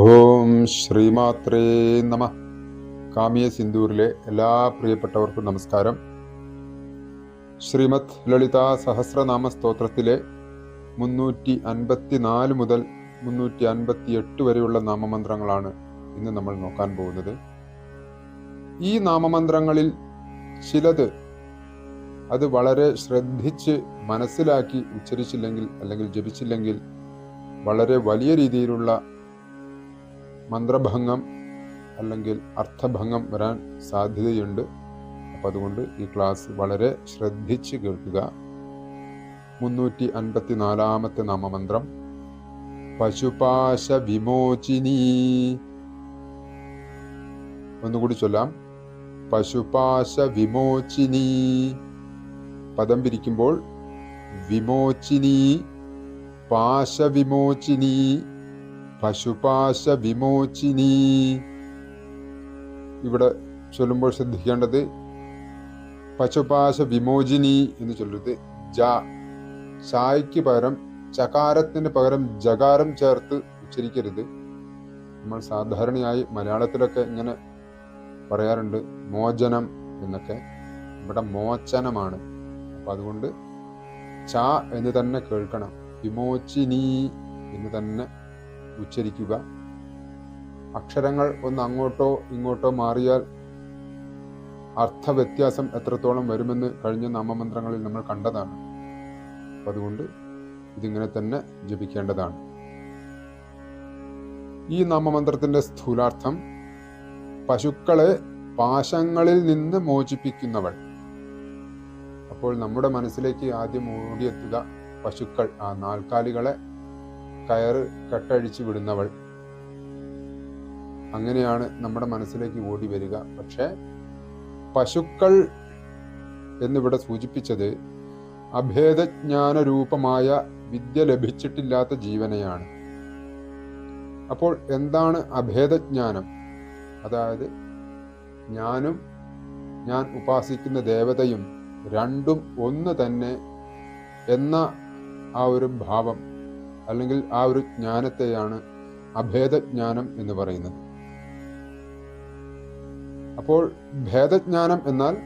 ഓം ശ്രീമാത്രേ നമ. കാമിയ സിന്ദൂരിലെ എല്ലാ പ്രിയപ്പെട്ടവർക്കും നമസ്കാരം. ശ്രീമത് ലളിത സഹസ്രനാമ സ്തോത്രത്തിലെ മുന്നൂറ്റി അൻപത്തി നാല് മുതൽ മുന്നൂറ്റി അൻപത്തി എട്ട് വരെയുള്ള നാമമന്ത്രങ്ങളാണ് ഇന്ന് നമ്മൾ നോക്കാൻ പോകുന്നത്. ഈ നാമമന്ത്രങ്ങളിൽ ചിലത് അത് വളരെ ശ്രദ്ധിച്ച് മനസ്സിലാക്കി ഉച്ചരിച്ചില്ലെങ്കിൽ അല്ലെങ്കിൽ ജപിച്ചില്ലെങ്കിൽ വളരെ വലിയ രീതിയിലുള്ള മന്ത്രഭംഗം അല്ലെങ്കിൽ അർത്ഥഭംഗം വരാൻ സാധ്യതയുണ്ട്. അപ്പം അതുകൊണ്ട് ഈ ക്ലാസ് വളരെ ശ്രദ്ധിച്ച് കേൾക്കുക. മുന്നൂറ്റി അൻപത്തി നാലാമത്തെ നാമമന്ത്രം. പശുപാശ വിമോചിനി ഒന്നുകൂടി ചൊല്ലാം. പശുപാശ വിമോചിനി പദം പിരിക്കുമ്പോൾ വിമോചിനി പാശവിമോചിനി. പശുപാശ വിമോചിനി ഇവിടെ ചൊല്ലുമ്പോൾ ശ്രദ്ധിക്കേണ്ടത് പശുപാശ വിമോചിനി എന്ന് ചൊല്ലരുത് ജ. ചായ്ക്ക് പകരം ചകാരത്തിന് പകരം ജകാരം ചേർത്ത് ഉച്ചരിക്കരുത്. നമ്മൾ സാധാരണയായി മലയാളത്തിലൊക്കെ ഇങ്ങനെ പറയാറുണ്ട് മോചനം എന്നൊക്കെ. ഇവിടെ മോചനമാണ്. അപ്പം അതുകൊണ്ട് ച എന്ന് തന്നെ കേൾക്കണം. വിമോചിനി എന്ന് തന്നെ ഉച്ചരിക്കുക. അക്ഷരങ്ങൾ ഒന്ന് അങ്ങോട്ടോ ഇങ്ങോട്ടോ മാറിയാൽ അർത്ഥവ്യത്യാസം എത്രത്തോളം വരുമെന്ന് കഴിഞ്ഞ നാമമന്ത്രങ്ങളിൽ നമ്മൾ കണ്ടതാണ്. അതുകൊണ്ട് ഇതിങ്ങനെ തന്നെ ജപിക്കേണ്ടതാണ്. ഈ നാമമന്ത്രത്തിന്റെ സ്ഥൂലാർത്ഥം പശുക്കളെ പാശങ്ങളിൽ നിന്ന് മോചിപ്പിക്കുന്നവൾ. അപ്പോൾ നമ്മുടെ മനസ്സിലേക്ക് ആദ്യം ഓടിയെത്തുക പശുക്കൾ ആ നാൽക്കാലികളെ കയറ് കട്ടഴിച്ച് വിടുന്നവൾ. അങ്ങനെയാണ് നമ്മുടെ മനസ്സിലേക്ക് ഓടി വരിക. പക്ഷെ പശുക്കൾ എന്നിവിടെ സൂചിപ്പിച്ചത് അഭേദജ്ഞാന രൂപമായ വിദ്യ ലഭിച്ചിട്ടില്ലാത്ത ജീവനെയാണ്. അപ്പോൾ എന്താണ് അഭേദജ്ഞാനം? അതായത് ഞാനും ഞാൻ ഉപാസിക്കുന്ന ദേവതയും രണ്ടും ഒന്ന് തന്നെ എന്ന ആ ഒരു ഭാവം അല്ലെങ്കിൽ ആ ഒരു ജ്ഞാനത്തെയാണ് അഭേദജ്ഞാനം എന്ന് പറയുന്നത്. അപ്പോൾ ഭേദജ്ഞാനം എന്നാൽ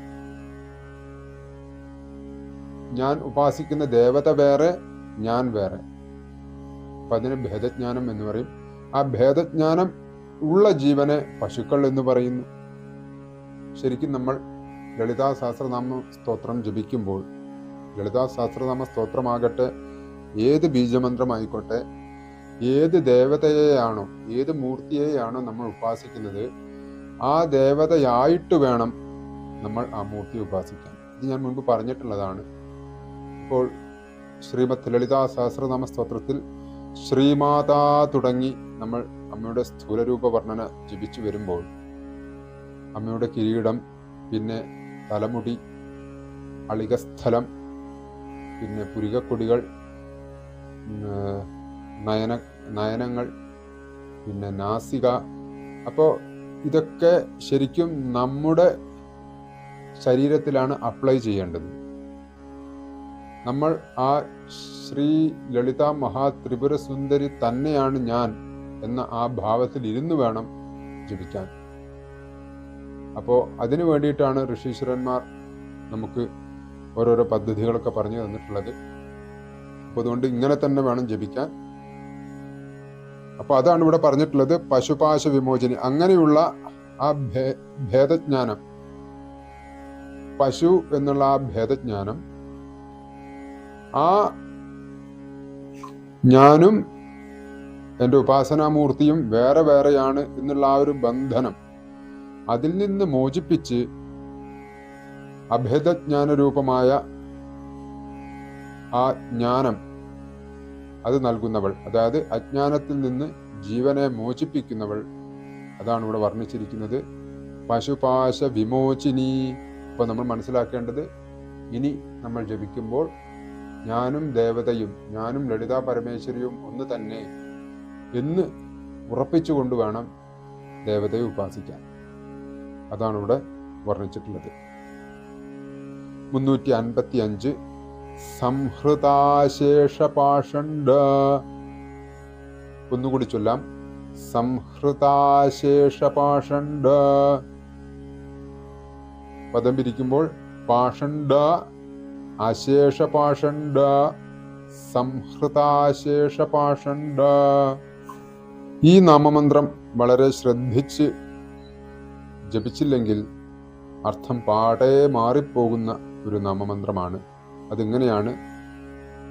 ഞാൻ ഉപാസിക്കുന്ന ദേവത വേറെ ഞാൻ വേറെ. അപ്പൊ അതിന് ഭേദജ്ഞാനം എന്ന് പറയും. ആ ഭേദജ്ഞാനം ഉള്ള ജീവനെ പശുക്കൾ എന്ന് പറയുന്നു. ശരിക്കും നമ്മൾ ലളിതാ സഹസ്രനാമ സ്തോത്രം ജപിക്കുമ്പോൾ ലളിതാ സഹസ്രനാമ സ്തോത്രമാകട്ടെ ഏത് ബീജമന്ത്രമായിക്കോട്ടെ ഏത് ദേവതയെയാണോ ഏത് മൂർത്തിയെയാണോ നമ്മൾ ഉപാസിക്കുന്നത് ആ ദേവതയായിട്ട് വേണം നമ്മൾ ആ മൂർത്തി ഉപാസിക്കാൻ. ഇത് ഞാൻ മുൻപ് പറഞ്ഞിട്ടുള്ളതാണ്. ഇപ്പോൾ ശ്രീമത് ലളിതാ സഹസ്രനാമ സ്തോത്രത്തിൽ ശ്രീമാതാ തുടങ്ങി നമ്മൾ അമ്മയുടെ സ്ഥൂലരൂപ വർണന ജപിച്ചു വരുമ്പോൾ അമ്മയുടെ കിരീടം പിന്നെ തലമുടി അളികസ്ഥലം പിന്നെ പുരികക്കൊടികൾ നയന നയനങ്ങൾ പിന്നെ നാസിക. അപ്പോൾ ഇതൊക്കെ ശരിക്കും നമ്മുടെ ശരീരത്തിലാണ് അപ്ലൈ ചെയ്യേണ്ടത്. നമ്മൾ ആ ശ്രീ ലളിത മഹാത്രിപുര സുന്ദരി തന്നെയാണ് ഞാൻ എന്ന ആ ഭാവത്തിൽ ഇരുന്ന് വേണം ജപിക്കാൻ. അപ്പോൾ അതിനു വേണ്ടിയിട്ടാണ് ഋഷീശ്വരന്മാർ നമുക്ക് ഓരോരോ പദ്ധതികളൊക്കെ പറഞ്ഞു തന്നിട്ടുള്ളത്. അപ്പോൾ അതുകൊണ്ട് ഇങ്ങനെ തന്നെ വേണം ജപിക്കാൻ. അപ്പൊ അതാണ് ഇവിടെ പറഞ്ഞിട്ടുള്ളത് പശുപാശ വിമോചനി. അങ്ങനെയുള്ള ആ ഭേദജ്ഞാനം. പശു എന്നുള്ള ആ ഭേദജ്ഞാനം. ആ ഞാനും എന്റെ ഉപാസനാമൂർത്തിയും വേറെ വേറെയാണ് എന്നുള്ള ആ ഒരു ബന്ധനം അതിൽ നിന്ന് മോചിപ്പിച്ച് അഭേദജ്ഞാന രൂപമായ ആ ജ്ഞാനം അത് നൽകുന്നവൾ. അതായത് അജ്ഞാനത്തിൽ നിന്ന് ജീവനെ മോചിപ്പിക്കുന്നവൾ. അതാണ് ഇവിടെ വർണിച്ചിരിക്കുന്നത്. പശുപാശ വിമോചിനി. ഇപ്പൊ നമ്മൾ മനസ്സിലാക്കേണ്ടത് ഇനി നമ്മൾ ജപിക്കുമ്പോൾ ഞാനും ദേവതയും ഞാനും ലളിതാ പരമേശ്വരിയും ഒന്ന് തന്നെ എന്ന് ഉറപ്പിച്ചുകൊണ്ട് വേണം ദേവതയെ ഉപാസിക്കാൻ. അതാണ് ഇവിടെ വർണിച്ചിട്ടുള്ളത്. മുന്നൂറ്റി അൻപത്തി അഞ്ച് സംഹൃതാശേഷപാഷണ്ഡ. ഒന്നുകൂടി ചൊല്ലാം. സംഹൃതാശേഷപാഷണ്ഡ. പദം പിരിക്കുമ്പോൾ പാഷണ്ഡ അശേഷപാഷണ്ഡ സംഹൃതാശേഷപാഷണ്ഡ. ഈ നാമമന്ത്രം വളരെ ശ്രദ്ധിച്ച് ജപിച്ചില്ലെങ്കിൽ അർത്ഥം പാടേ മാറിപ്പോകുന്ന ഒരു നാമമന്ത്രമാണ്. അതിങ്ങനെയാണ്.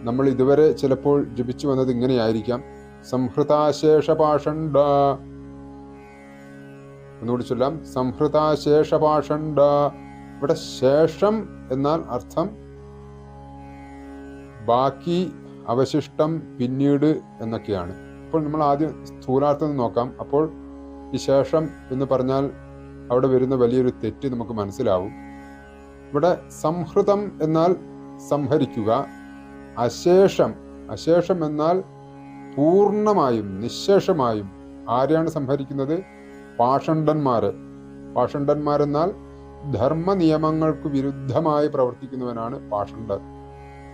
നമ്മൾ ഇതുവരെ ചിലപ്പോൾ ജപിച്ചു വന്നത് ഇങ്ങനെയായിരിക്കാം. സംഹൃതാശേഷപാഷണ്ഡ. ഒന്നുകൂടി ചൊല്ലാം. സംഹൃതാശേഷപാഷണ്ഡ. ഇവിടെ ശേഷം എന്നാൽ അർത്ഥം ബാക്കി അവശിഷ്ടം പിന്നീട് എന്നൊക്കെയാണ്. അപ്പോൾ നമ്മൾ ആദ്യം സ്ഥൂലാർത്ഥം നോക്കാം. അപ്പോൾ ഈ ശേഷം എന്ന് പറഞ്ഞാൽ അവിടെ വരുന്ന വലിയൊരു തെറ്റ് നമുക്ക് മനസ്സിലാവും. ഇവിടെ സംഹൃതം എന്നാൽ സംഹരിക്കുക. അശേഷം അശേഷം എന്നാൽ പൂർണമായും നിശേഷമായും ആരെയാണ് സംഹരിക്കുന്നത്? പാഷണ്ഡന്മാരെ. പാഷണ്ഡന്മാരെന്നാൽ ധർമ്മ നിയമങ്ങൾക്ക് വിരുദ്ധമായി പ്രവർത്തിക്കുന്നവനാണ് പാഷണ്ഡൻ.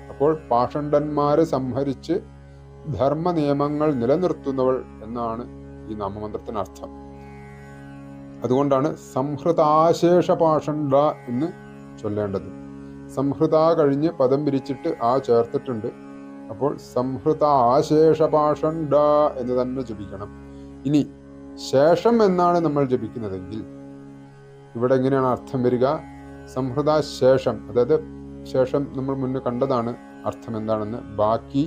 അപ്പോൾ പാഷണ്ഡന്മാരെ സംഹരിച്ച് ധർമ്മ നിയമങ്ങൾ നിലനിർത്തുന്നവൾ എന്നാണ് ഈ നാമമന്ത്രത്തിന് അർത്ഥം. അതുകൊണ്ടാണ് സംഹൃതാശേഷ പാഷണ്ഡ എന്ന് ചൊല്ലേണ്ടത്. സംഹൃത കഴിഞ്ഞ് പദം പിരിച്ചിട്ട് ആ ചേർത്തിട്ടുണ്ട്. അപ്പോൾ സംഹൃത ആശേഷ പാഷണ്ട എന്ന് തന്നെ ജപിക്കണം. ഇനി ശേഷം എന്നാണ് നമ്മൾ ജപിക്കുന്നതെങ്കിൽ ഇവിടെ എങ്ങനെയാണ് അർത്ഥം വരിക? സംഹൃത ശേഷം അതായത് ശേഷം നമ്മൾ മുന്നേ കണ്ടതാണ് അർത്ഥം എന്താണെന്ന്. ബാക്കി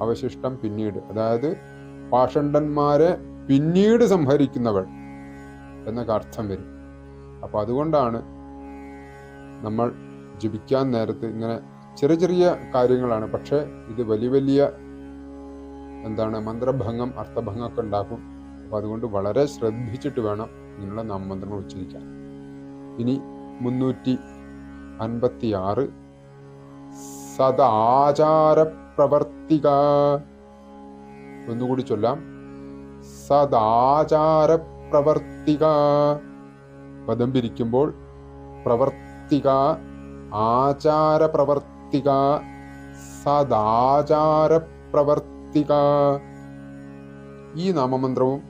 അവശിഷ്ടം പിന്നീട്. അതായത് പാഷണ്ഡന്മാരെ പിന്നീട് സംഹരിക്കുന്നവൾ എന്നൊക്കെ അർത്ഥം വരും. അപ്പൊ അതുകൊണ്ടാണ് നമ്മൾ ജപിക്കാൻ നേരത്ത് ഇങ്ങനെ ചെറിയ ചെറിയ കാര്യങ്ങളാണ്. പക്ഷേ ഇത് വലിയ വലിയ എന്താണ് മന്ത്രഭംഗം അർത്ഥഭംഗമൊക്കെ ഉണ്ടാക്കും. അപ്പോൾ അതുകൊണ്ട് വളരെ ശ്രദ്ധിച്ചിട്ട് വേണം ഇങ്ങനെയുള്ള നാമമന്ത്രങ്ങൾ ഉച്ചരിക്കാൻ. ഇനി മുന്നൂറ്റി അൻപത്തി ആറ് സദാചാര പ്രവർത്തിക ഒന്നുകൂടി ചൊല്ലാം. സദാചാര പ്രവർത്തിക പദം പിരിക്കുമ്പോൾ പ്രവർത്തിക ആചാര സദാചാരപ്രവർത്തിക. ഈ നാമമന്ത്രവും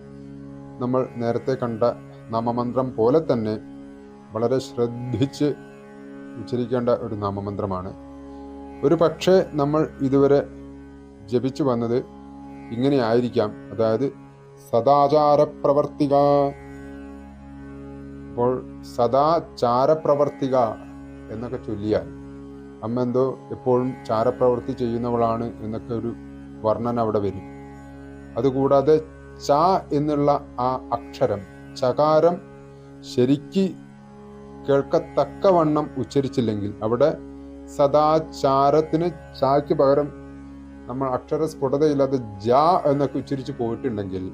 നമ്മൾ നേരത്തെ കണ്ട നാമമന്ത്രം പോലെ തന്നെ വളരെ ശ്രദ്ധിച്ച് ഉച്ചരിക്കേണ്ട ഒരു നാമമന്ത്രമാണ്. ഒരു പക്ഷേ നമ്മൾ ഇതുവരെ ജപിച്ചു വന്നത് ഇങ്ങനെ ആയിരിക്കാം. അതായത് സദാചാരപ്രവർത്തിക. അപ്പോൾ സദാചാരപ്രവർത്തിക എന്നൊക്കെ ചൊല്ലിയാൽ അമ്മ എന്തോ എപ്പോഴും ചാരപ്രവൃത്തി ചെയ്യുന്നവളാണ് എന്നൊക്കെ ഒരു വർണന അവിടെ വരും. അതുകൂടാതെ ച എന്നുള്ള ആ അക്ഷരം ചകാരം ശരിക്ക് കേൾക്കത്തക്കവണ്ണം ഉച്ചരിച്ചില്ലെങ്കിൽ അവിടെ സദാചാരത്തിന് ചായ്ക്ക് പകരം നമ്മൾ അക്ഷര സ്ഫുടതയില്ലാതെ ജ എന്നൊക്കെ ഉച്ചരിച്ച് പോയിട്ടുണ്ടെങ്കിൽ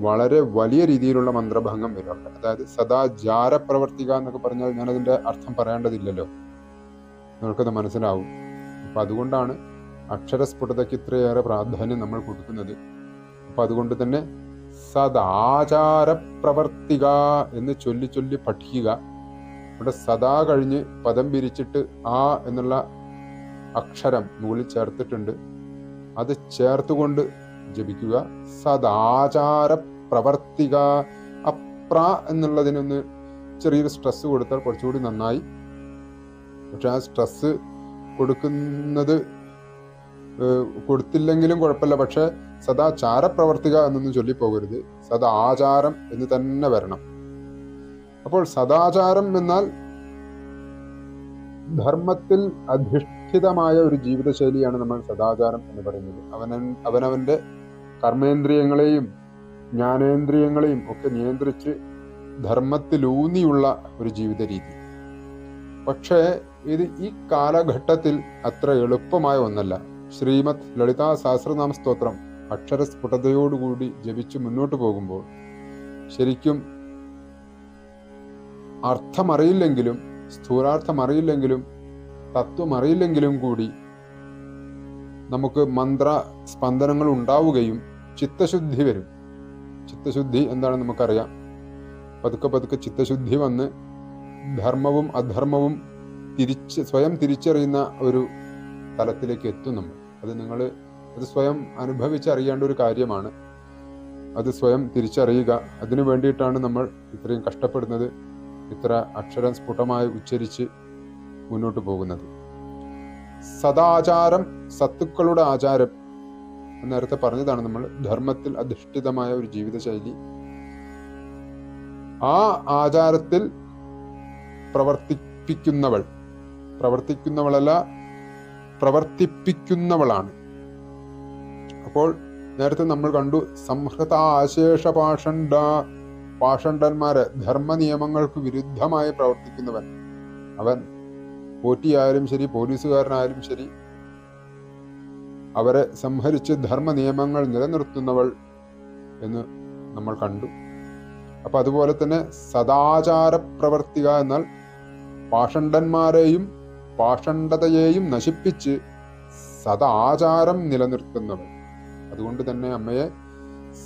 വളരെ വലിയ രീതിയിലുള്ള മന്ത്രഭംഗം വരുന്നുണ്ട്. അതായത് സദാ ജാര പ്രവർത്തിക എന്നൊക്കെ പറഞ്ഞാൽ ഞാൻ അതിന്റെ അർത്ഥം പറയേണ്ടതില്ലല്ലോ. നിങ്ങൾക്കത് മനസ്സിലാവും. അപ്പം അതുകൊണ്ടാണ് അക്ഷരസ്ഫുടതയ്ക്ക് ഇത്രയേറെ പ്രാധാന്യം നമ്മൾ കൊടുക്കുന്നത്. അപ്പം അതുകൊണ്ട് തന്നെ സദാചാര പ്രവർത്തിക എന്ന് ചൊല്ലി ചൊല്ലി പഠിക്കുക. ഇവിടെ സദാ കഴിഞ്ഞ് പദം പിരിച്ചിട്ട് ആ എന്നുള്ള അക്ഷരം മുകളിൽ ചേർത്തിട്ടുണ്ട്. അത് ചേർത്തുകൊണ്ട് ജപിക്കുക. സദാചാര പ്രവർത്തിക അപ്ര എന്നുള്ളതിനൊന്ന് ചെറിയൊരു സ്ട്രെസ് കൊടുത്താൽ കുറച്ചുകൂടി നന്നായി. പക്ഷെ ആ സ്ട്രെസ് കൊടുക്കുന്നത് കൊടുത്തില്ലെങ്കിലും കുഴപ്പമില്ല. പക്ഷെ സദാചാര പ്രവർത്തിക എന്നൊന്നും ചൊല്ലിപ്പോകരുത് സദാചാരം എന്ന് തന്നെ വരണം. അപ്പോൾ സദാചാരം എന്നാൽ ധർമ്മത്തിൽ അധിഷ്ഠിതമായ ഒരു ജീവിതശൈലിയാണ് നമ്മൾ സദാചാരം എന്ന് പറയുന്നത്. അവനൻ അവനവന്റെ കർമ്മേന്ദ്രിയങ്ങളെയും ജ്ഞാനേന്ദ്രിയങ്ങളെയും ഒക്കെ നിയന്ത്രിച്ച് ധർമ്മത്തിലൂന്നിയുള്ള ഒരു ജീവിത രീതി പക്ഷേ ഇത് ഈ കാലഘട്ടത്തിൽ അത്ര എളുപ്പമായ ഒന്നല്ല. ശ്രീമത് ലളിതാ സഹസ്രനാമ സ്തോത്രം അക്ഷരസ്ഫുടതയോടുകൂടി ജപിച്ച് മുന്നോട്ട് പോകുമ്പോൾ ശരിക്കും അർത്ഥമറിയില്ലെങ്കിലും സ്ഥൂലാർത്ഥം അറിയില്ലെങ്കിലും തത്വം അറിയില്ലെങ്കിലും കൂടി നമുക്ക് മന്ത്ര സ്പന്ദനങ്ങൾ ഉണ്ടാവുകയും ചിത്തശുദ്ധി വരും. ചിത്തശുദ്ധി എന്താണെന്ന് നമുക്കറിയാം. പതുക്കെ പതുക്കെ ചിത്തശുദ്ധി വന്ന് ധർമ്മവും അധർമ്മവും തിരിച്ച് സ്വയം തിരിച്ചറിയുന്ന ഒരു തലത്തിലേക്ക് എത്തും നമ്മൾ. അത് നിങ്ങൾ അത് സ്വയം അനുഭവിച്ചറിയേണ്ട ഒരു കാര്യമാണ്. അത് സ്വയം തിരിച്ചറിയുക. അതിനു വേണ്ടിയിട്ടാണ് നമ്മൾ ഇത്രയും കഷ്ടപ്പെടുന്നത്. ഇത്ര അക്ഷരം സ്ഫുടമായി ഉച്ചരിച്ച് മുന്നോട്ട് പോകുന്നത്. സദാചാരം സത്തുക്കളുടെ ആചാരം നേരത്തെ പറഞ്ഞതാണ് നമ്മൾ. ധർമ്മത്തിൽ അധിഷ്ഠിതമായ ഒരു ജീവിതശൈലി. ആ ആചാരത്തിൽ പ്രവർത്തിപ്പിക്കുന്നവൾ പ്രവർത്തിക്കുന്നവളല്ല പ്രവർത്തിപ്പിക്കുന്നവളാണ്. അപ്പോൾ നേരത്തെ നമ്മൾ കണ്ടു സംഹൃത ആശേഷ പാഷണ്ട പാഷണ്ഡന്മാരെ ധർമ്മ നിയമങ്ങൾക്ക് വിരുദ്ധമായി പ്രവർത്തിക്കുന്നവൻ. അവൻ പോറ്റിയായാലും ശരി പോലീസുകാരനായാലും ശരി അവരെ സംഹരിച്ച് ധർമ്മ നിയമങ്ങൾ നിലനിർത്തുന്നവൾ എന്ന് നമ്മൾ കണ്ടു. അപ്പം അതുപോലെ തന്നെ സദാചാര പ്രവർത്തിക എന്നാൽ പാഷണ്ഡന്മാരെയും പാഷണ്ഡതയെയും നശിപ്പിച്ച് സദാചാരം നിലനിർത്തുന്നവൾ. അതുകൊണ്ട് തന്നെ അമ്മയെ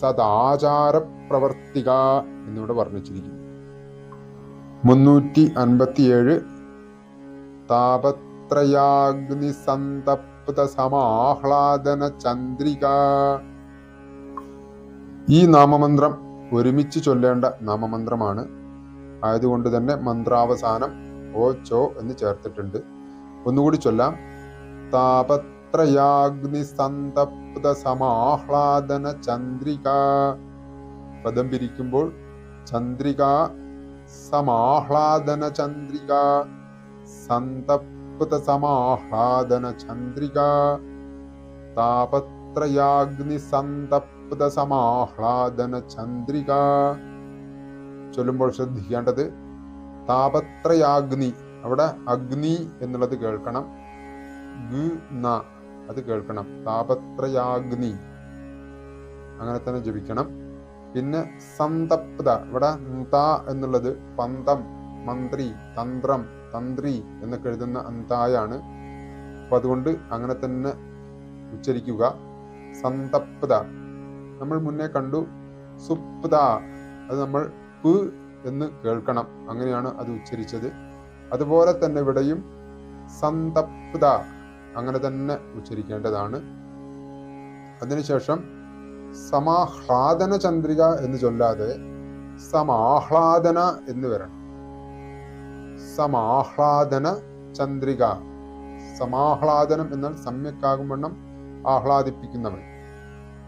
സദാചാര പ്രവർത്തിക എന്നിവിടെ വർണിച്ചിരിക്കുന്നു. മുന്നൂറ്റി അൻപത്തിയേഴ് താപത്രയാഗ്നി സന്തപ്ത സമാഹ്ലാദന ചന്ദ്രിക ഈ നാമമന്ത്രം ഒരുമിച്ച് ചൊല്ലേണ്ട നാമമന്ത്രമാണ്. ആയതുകൊണ്ട് തന്നെ മന്ത്രാവസാനം ഓ ചോ എന്ന് ചേർത്തിട്ടുണ്ട്. ഒന്നുകൂടി ചൊല്ലാം. താപത്രയാഗ്നി സന്തപ്ത സമാഹ്ലാദന ചന്ദ്രിക പദം പിരിക്കുമ്പോൾ ചന്ദ്രിക സമാഹ്ലാദന ചന്ദ്രിക സമാഹ്ലാദന ചന്ദ്രിക ചൊല്ലുമ്പോൾ ശ്രദ്ധിക്കേണ്ടത് താപത്രയാഗ്നി അവിടെ അഗ്നി എന്നുള്ളത് കേൾക്കണം. ഗ് ന അത് കേൾക്കണം. താപത്രയാഗ്നി അങ്ങനെ തന്നെ ജപിക്കണം. പിന്നെ സന്തപ്ത ഇവിടെ ത എന്നുള്ളത് പന്തം മന്ത്രി തന്ത്രം തന്ത്രി എന്നൊക്കെ എഴുതുന്ന അന്തായാണ് അപ്പൊ അതുകൊണ്ട് അങ്ങനെ തന്നെ ഉച്ചരിക്കുക. സന്തപ്ത. നമ്മൾ മുന്നേ കണ്ടു. സുപ്ത. അത് നമ്മൾ പ് എന്ന് കേൾക്കണം. അങ്ങനെയാണ് അത് ഉച്ചരിച്ചത്. അതുപോലെ തന്നെ ഇവിടെയും സന്തപ്ത. അങ്ങനെ തന്നെ ഉച്ചരിക്കേണ്ടതാണ്. അതിനുശേഷം സമാഹ്ലാദന ചന്ദ്രിക എന്ന് ചൊല്ലാതെ സമാഹ്ലാദന എന്ന് വരണം. സമാഹ്ലാദന ചന്ദ്രിക. സമാഹ്ലാദനം എന്നാൽ സമ്യക്കാകും വണ്ണം ആഹ്ലാദിപ്പിക്കുന്നവൻ.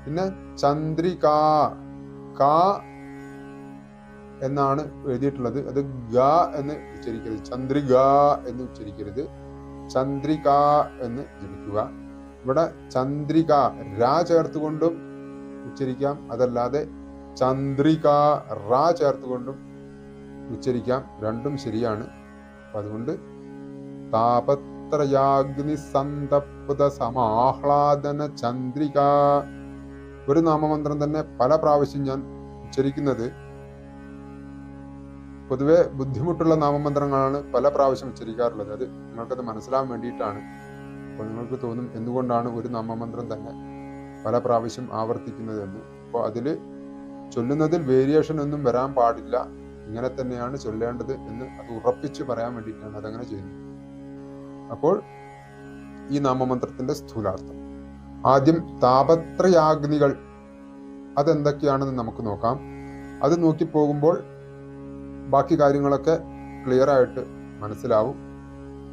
പിന്നെ ചന്ദ്രിക ക എന്നാണ് എഴുതിയിട്ടുള്ളത്. അത് ഗ എന്ന് ഉച്ചരിക്കരുത്. ചന്ദ്രിക എന്ന് ഉച്ചരിക്കരുത്. ചന്ദ്രിക എന്ന് ജപിക്കുക. ഇവിടെ ചന്ദ്രിക രാ ചേർത്തുകൊണ്ടും ഉച്ചരിക്കാം. അതല്ലാതെ ചന്ദ്രിക റാ ചേർത്തുകൊണ്ടും ഉച്ചരിക്കാം. രണ്ടും ശരിയാണ്. അപ്പൊ അതുകൊണ്ട് താപത്രയാഗ്നി സന്തപ്ത സമാഹ്ലാദന ചന്ദ്രിക ഒരു നാമമന്ത്രം തന്നെ പല പ്രാവശ്യം ഞാൻ ഉച്ചരിക്കുന്നത്. പൊതുവെ ബുദ്ധിമുട്ടുള്ള നാമമന്ത്രങ്ങളാണ് പല പ്രാവശ്യം ഉച്ചരിക്കാറുള്ളത്. അത് നിങ്ങൾക്കത് മനസ്സിലാവാൻ വേണ്ടിയിട്ടാണ്. അപ്പോൾ നിങ്ങൾക്ക് തോന്നും എന്തുകൊണ്ടാണ് ഒരു നാമമന്ത്രം തന്നെ പല പ്രാവശ്യം ആവർത്തിക്കുന്നത് എന്ന് അപ്പോൾ അതിൽ ചൊല്ലുന്നതിൽ വേരിയേഷൻ ഒന്നും വരാൻ പാടില്ല. ഇങ്ങനെ തന്നെയാണ് ചൊല്ലേണ്ടത് എന്ന് അത് ഉറപ്പിച്ചു പറയാൻ വേണ്ടിയിട്ടാണ് അതങ്ങനെ ചെയ്യുന്നത്. അപ്പോൾ ഈ നാമമന്ത്രത്തിന്റെ സ്ഥൂലാർത്ഥം. ആദ്യം താപത്രയാഗ്നികൾ അതെന്തൊക്കെയാണെന്ന് നമുക്ക് നോക്കാം. അത് നോക്കി പോകുമ്പോൾ ബാക്കി കാര്യങ്ങളൊക്കെ ക്ലിയർ ആയിട്ട് മനസ്സിലാവും.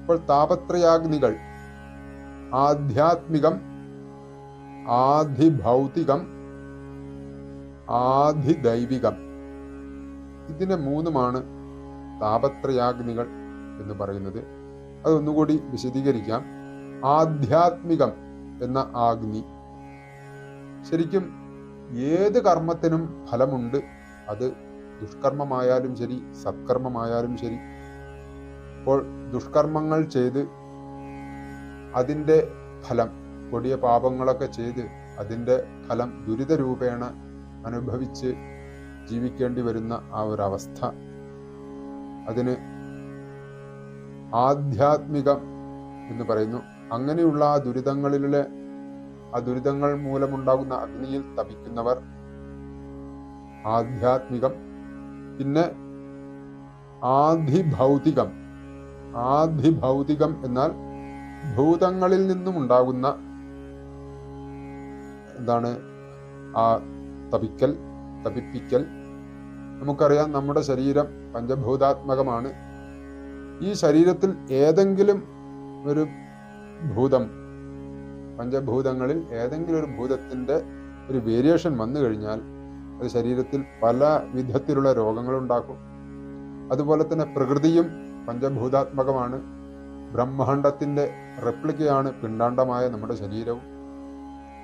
അപ്പോൾ താപത്രയാഗ്നികൾ ആധ്യാത്മികം ആധിഭൗതികം ആധിദൈവികം. ഇതിനെ മൂന്നുമാണ് താപത്രയാഗ്നികൾ എന്ന് പറയുന്നത്. അതൊന്നുകൂടി വിശദീകരിക്കാം. ആധ്യാത്മികം എന്ന ആഗ്നി. ശരിക്കും ഏത് കർമ്മത്തിനും ഫലമുണ്ട്. അത് ദുഷ്കർമ്മമായാലും ശരി സത്കർമ്മമായാലും ശരി. അപ്പോൾ ദുഷ്കർമ്മങ്ങൾ ചെയ്ത് അതിന്റെ ഫലം കൊടിയ പാപങ്ങളൊക്കെ ചെയ്ത് അതിന്റെ ഫലം ദുരിതരൂപേണ അനുഭവിച്ച് ജീവിക്കേണ്ടി വരുന്ന ആ ഒരു അവസ്ഥ. അതിന് ആധ്യാത്മികം എന്ന് പറയുന്നു. അങ്ങനെയുള്ള ആ ദുരിതങ്ങളിലെ ആ ദുരിതങ്ങൾ മൂലമുണ്ടാകുന്ന അഗ്നിയിൽ തപിക്കുന്നവർ ആധ്യാത്മികം. പിന്നെ ആധിഭൗതികം. ആധിഭൗതികം എന്നാൽ ഭൂതങ്ങളിൽ നിന്നും ഉണ്ടാകുന്ന എന്താണ്? ആ തപിക്കൽ തപിപ്പിക്കൽ നമുക്കറിയാം നമ്മുടെ ശരീരം പഞ്ചഭൂതാത്മകമാണ്. ഈ ശരീരത്തിൽ ഏതെങ്കിലും ഒരു ഭൂതം പഞ്ചഭൂതങ്ങളിൽ ഏതെങ്കിലും ഒരു ഭൂതത്തിന്റെ ഒരു വേരിയേഷൻ വന്നു കഴിഞ്ഞാൽ അത് ശരീരത്തിൽ പല വിധത്തിലുള്ള രോഗങ്ങളുണ്ടാക്കും. അതുപോലെ തന്നെ പ്രകൃതിയും പഞ്ചഭൂതാത്മകമാണ്. ബ്രഹ്മാണ്ടത്തിന്റെ റെപ്ലിക്കയാണ് പിണ്ടാണ്ടമായ നമ്മുടെ ശരീരവും.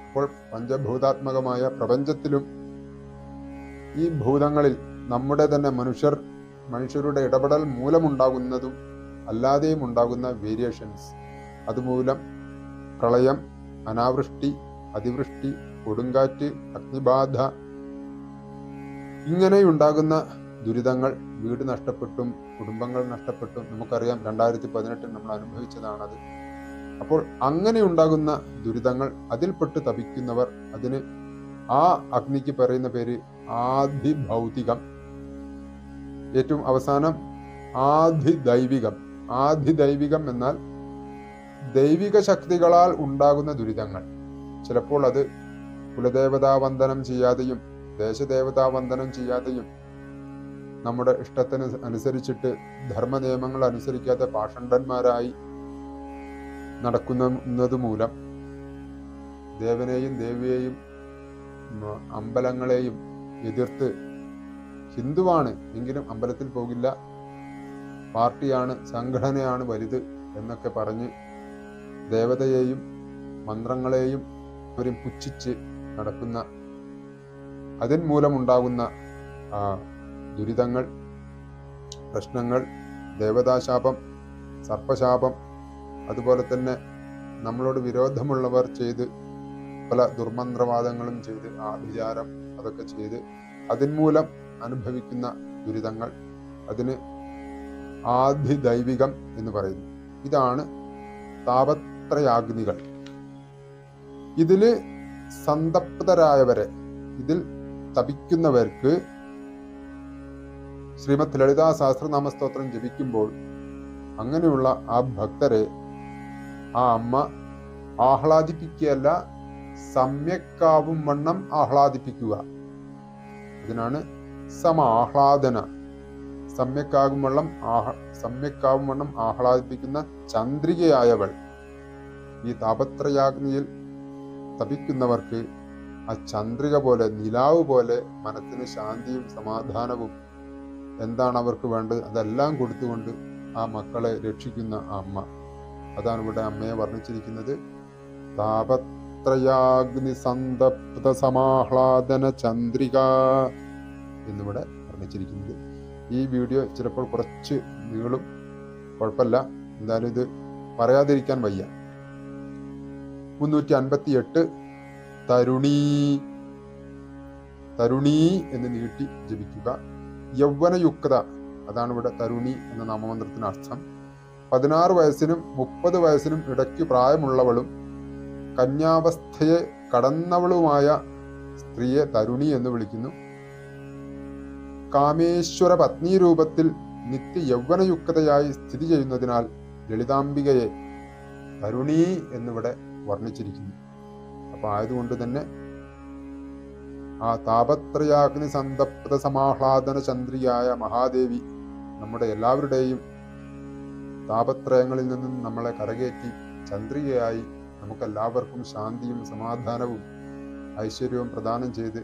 അപ്പോൾ പഞ്ചഭൂതാത്മകമായ പ്രപഞ്ചത്തിലും ഈ ഭൂതങ്ങളിൽ നമ്മുടെ തന്നെ മനുഷ്യർ മനുഷ്യരുടെ ഇടപെടൽ മൂലമുണ്ടാകുന്നതും അല്ലാതെയും ഉണ്ടാകുന്ന വേരിയേഷൻസ് അതുമൂലം പ്രളയം അനാവൃഷ്ടി അതിവൃഷ്ടി കൊടുങ്കാറ്റ് അഗ്നിബാധ ഇങ്ങനെയുണ്ടാകുന്ന ദുരിതങ്ങൾ വീട് നഷ്ടപ്പെട്ടും കുടുംബങ്ങൾ നഷ്ടപ്പെട്ടും നമുക്കറിയാം രണ്ടായിരത്തി പതിനെട്ടിൽ നമ്മൾ അനുഭവിച്ചതാണത്. അപ്പോൾ അങ്ങനെ ഉണ്ടാകുന്ന ദുരിതങ്ങൾ അതിൽപ്പെട്ട് തപിക്കുന്നവർ അതിന് ആ അഗ്നിക്ക് പറയുന്ന പേര് ആധിഭൗതികം ഏറ്റവും അവസാനം ആധിദൈവികം. ആധിദൈവികം എന്നാൽ ദൈവിക ശക്തികളാൽ ഉണ്ടാകുന്ന ദുരിതങ്ങൾ. ചിലപ്പോൾ അത് കുലദേവതാ വന്ദനം ചെയ്യാതെയും ദേശദേവതാ വന്ദനം ചെയ്യാതെയും നമ്മുടെ ഇഷ്ടത്തിന് അനുസരിച്ചിട്ട് ധർമ്മ നിയമങ്ങൾ അനുസരിക്കാത്ത പാഷണ്ഡന്മാരായി നടക്കുന്നത് മൂലം ദേവനെയും ദേവിയെയും അമ്പലങ്ങളെയും എതിർത്ത് ഹിന്ദുവാണ്. എങ്കിലും അമ്പലത്തിൽ പോകില്ല. പാർട്ടിയാണ് സംഘടനയാണ് വലുത് എന്നൊക്കെ പറഞ്ഞ് ദേവതയെയും മന്ത്രങ്ങളെയും അവരും പുച്ഛിച്ച് നടക്കുന്ന അതിൻ മൂലമുണ്ടാകുന്ന ദുരിതങ്ങൾ പ്രശ്നങ്ങൾ ദേവതാശാപം സർപ്പശാപം അതുപോലെ തന്നെ നമ്മളോട് വിരോധമുള്ളവർ ചെയ്ത് പല ദുർമന്ത്രവാദങ്ങളും ചെയ്ത് ആഭിചാരം അതൊക്കെ ചെയ്ത് അതിന്മൂലം മൂലം അനുഭവിക്കുന്ന ദുരിതങ്ങൾ. അതിന് ആധിദൈവികം എന്ന് പറയുന്നു. ഇതാണ് താപത്രയാഗ്നികൾ. ഇതിൽ സന്തപ്തരായവരെ ഇതിൽ തപിക്കുന്നവർക്ക് ശ്രീമത് ലളിതാ സഹസ്രനാമ സ്തോത്രം ജപിക്കുമ്പോൾ അങ്ങനെയുള്ള ആ ഭക്തരെ ആ അമ്മ ആഹ്ലാദിപ്പിക്കുകയല്ല സമ്യക്കാവും വണ്ണം ആഹ്ലാദിപ്പിക്കുക. ഇതിനാണ് സമാഹ്ലാദന സമ്യക്കാകും വണ്ണം ആഹ സമ്യക്കാകും വണ്ണം ആഹ്ലാദിപ്പിക്കുന്ന ചന്ദ്രികയായവൾ. ഈ താപത്രയാഗ്നിയിൽ തപിക്കുന്നവർക്ക് ആ ചന്ദ്രിക പോലെ നിലാവ് പോലെ മനസ്സിന് ശാന്തിയും സമാധാനവും എന്താണ് അവർക്ക് വേണ്ടത്? അതെല്ലാം കൊടുത്തുകൊണ്ട് ആ മക്കളെ രക്ഷിക്കുന്ന അമ്മ. അതാണ് ഇവിടെ അമ്മയെ വർണിച്ചിരിക്കുന്നത്. താപത്രയാഗ്നി സന്തപ്ത സമാഹ്ലാദന ചന്ദ്രിക. എന്നിവിടെ വർണിച്ചിരിക്കുന്നത് ഈ വീഡിയോ ചിലപ്പോൾ കുറച്ച് നീളും കുഴപ്പമില്ല. എന്തായാലും ഇത് പറയാതിരിക്കാൻ വയ്യ. മുന്നൂറ്റി അൻപത്തി എട്ട് തരുണീ. തരുണീ എന്ന് നീട്ടി ജപിക്കുക. യൗവനയുക്ത അതാണ് ഇവിടെ തരുണി എന്ന നാമമന്ത്രത്തിന് അർത്ഥം. പതിനാറ് വയസ്സിനും മുപ്പത് വയസ്സിനും ഇടയ്ക്ക് പ്രായമുള്ളവളും കന്യാവസ്ഥയെ കടന്നവളുമായ സ്ത്രീയെ തരുണി എന്ന് വിളിക്കുന്നു. കാമേശ്വര പത്നി രൂപത്തിൽ നിത്യ യൗവനയുക്തയായി സ്ഥിതി ചെയ്യുന്നതിനാൽ ലളിതാംബികയെ തരുണി എന്നിവിടെ വർണിച്ചിരിക്കുന്നു. അപ്പൊ ആയതുകൊണ്ട് തന്നെ ആ താപത്രയാഗ്നി സന്തപ്ത സമാഹ്ലാദന ചന്ദ്രിയായ മഹാദേവി നമ്മുടെ എല്ലാവരുടെയും താപത്രയങ്ങളിൽ നിന്നും നമ്മളെ കരകയറ്റി ചന്ദ്രികയായി നമുക്കെല്ലാവർക്കും ശാന്തിയും സമാധാനവും ഐശ്വര്യവും പ്രദാനം ചെയ്ത്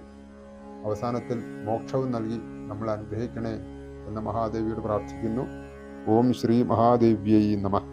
അവസാനത്തിൽ മോക്ഷവും നൽകി നമ്മളെ അനുഗ്രഹിക്കണേ എന്ന മഹാദേവിയോട് പ്രാർത്ഥിക്കുന്നു. ഓം ശ്രീ മഹാദേവ്യൈ നമഃ.